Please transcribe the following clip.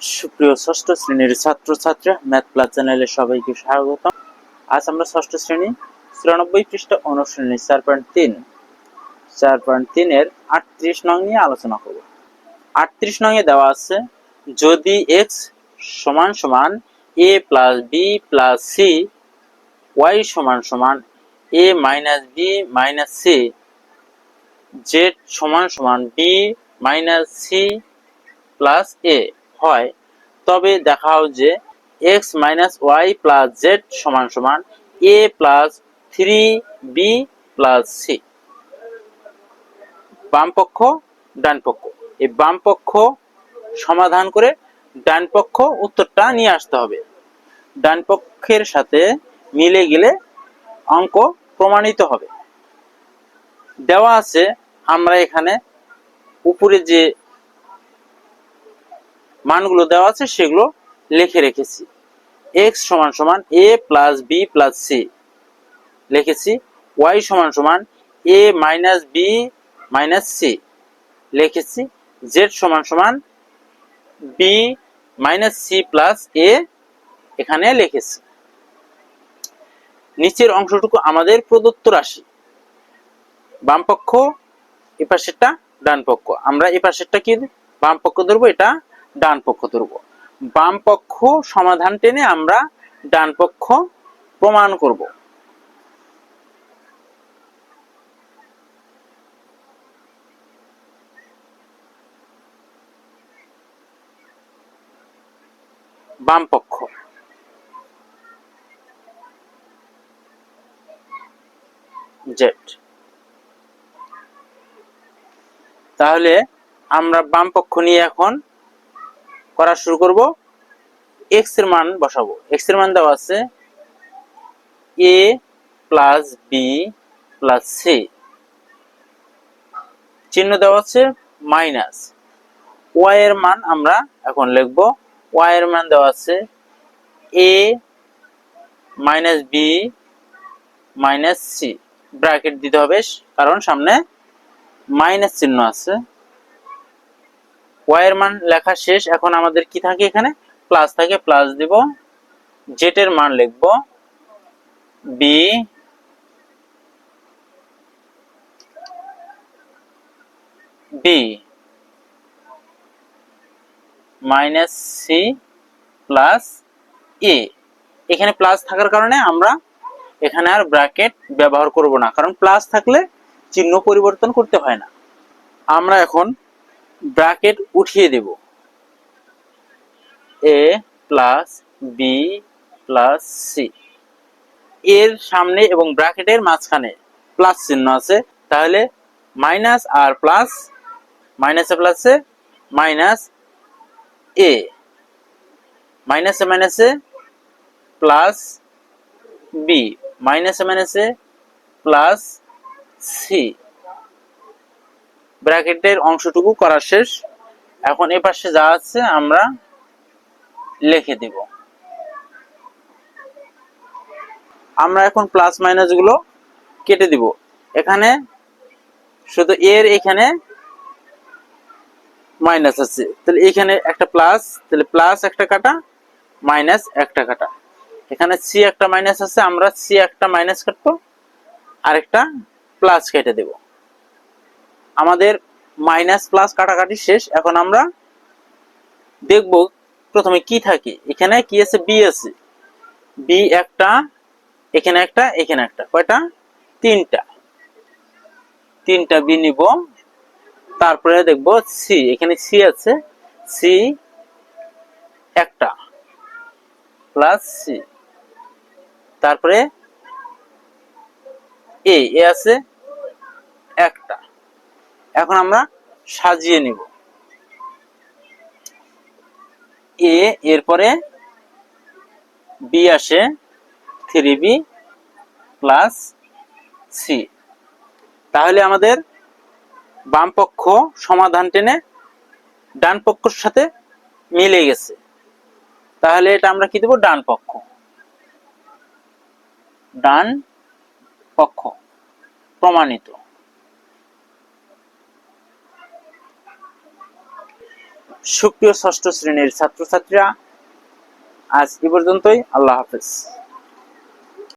সুপ্রিয় ষষ্ঠ শ্রেণির ছাত্রছাত্রী ম্যাথ প্লাস চ্যানেলে সবাইকে স্বাগত আজ আমরা ষষ্ঠ শ্রেণি, চুরানব্বই পৃষ্ঠা অনুশ্রেণী চার পয়েন্ট তিন। চার পয়েন্ট তিনের আটত্রিশ নং নিয়ে আলোচনা করব। আটত্রিশ নং এ দেওয়া আছে, যদি এক্স সমান সমান A plus B plus C Y সমান সমান A minus B minus C Z সমান সমান B minus C plus A হয়, তবে দেখাও যে X minus Y plus Z সমান সমান A plus three B plus C বাম পক্ষ, ডান পক্ষ। এই বাম পক্ষ সমাধান করে ডান পক্ষ উত্তরটা নিয়ে আসতে হবে। ডান পক্ষের সাথে মিলে গেলে অঙ্ক প্রমাণিত হবে। দেওয়া আছে, আমরা এখানে উপরে যে মানগুলো দেওয়া আছে, সেগুলো লিখে রেখেছি। এক্স সমান সমান A plus B plus C লিখেছি। ওয়াই সমান সমান A minus B minus C লিখেছি। জেড সমান সমান B minus C plus A এখানে লিখেছি। নিচের অংশটুকু আমাদের প্রদত্ত রাশি। বাম পক্ষ এ পাশেরটা ডান পক্ষ আমরা এ পাশেরটা কি বাম পক্ষ ধরবো? এটা ডান পক্ষ ধরব। বাম পক্ষ সমাধান টেনে আমরা ডান পক্ষ প্রমাণ করব। বাম পক্ষ। জেড। তাহলে আমরা বাম পক্ষ নিয়ে এখন করা শুরু করব। এক্সের মান বসাবো। এক্সের মান দেওয়া আছে A plus B plus C চিহ্ন দেওয়া আছে মাইনাস ওয়াই এর মান আমরা এখন লিখব। ওয়াই এর মান দেওয়া আছে A minus B minus C bracket দিতে হবে, কারণ সামনে মাইনাস চিহ্ন আছে। ওয়াই এর মান লেখা শেষ। এখন আমাদের কি থাকে এখানে? প্লাস থাকে, প্লাস দিব। জেড এর মান লিখব। B B minus C plus A এখানে প্লাস থাকার কারণে আমরা এখানে আর ব্র্যাকেট ব্যবহার করব না, কারণ প্লাস থাকলে চিহ্ন পরিবর্তন করতে হয় না। আমরা এখন ব্র্যাকেট উঠিয়ে দেব। A plus B plus C এর সামনে এবং ব্র্যাকেটের মাঝখানে প্লাস চিহ্ন আছে, তাহলে মাইনাস আর প্লাস মাইনাসে প্লাসে মাইনাস এ মাইনাসে মাইনাসে প্লাস বি মাইনাসে মাইনাসে প্লাস সি ব্র্যাকেটের অংশটুকু করা শেষ। এখন এ পাশে যা আছে আমরা লিখে দিব। আমরা এখন প্লাস মাইনাসগুলো কেটে দিব। এখানে শুধু এর এখানে মাইনাস আছে। তাহলে এখানে একটা প্লাস তাহলে প্লাস একটা কাটা মাইনাস একটা কাটা। এখানে সি একটা মাইনাস আছে, আমরা সি একটা মাইনাস কাটবো, আরেকটা প্লাস কেটে দেব। আমাদের মাইনাস প্লাস কাটাকাটি শেষ। এখন আমরা দেখব প্রথমে কি থাকে। এখানে কি আছে? বি আছে। বি একটা, এখানে একটা এখানে একটা। কয়টা? তিনটা। তিনটা বি নিব। তারপরে দেখব সি এখানে সি আছে। সি একটা প্লাস সি তারপরে এ এ আছে একটা। এখন আমরা সাজিয়ে নিব। এ, এরপরে বি আসে থ্রি বি প্লাস সি। তাহলে আমাদের বাম পক্ষ সমাধান টেনে ডান পক্ষর সাথে মিলে গেছে। তাহলে এটা আমরা কি দেবো? ডান পক্ষ ডান পক্ষ প্রমাণিত। সুপ্রিয় ষষ্ঠ শ্রেণির ছাত্রছাত্রীরা আজ এ পর্যন্তই। আল্লাহ হাফেজ।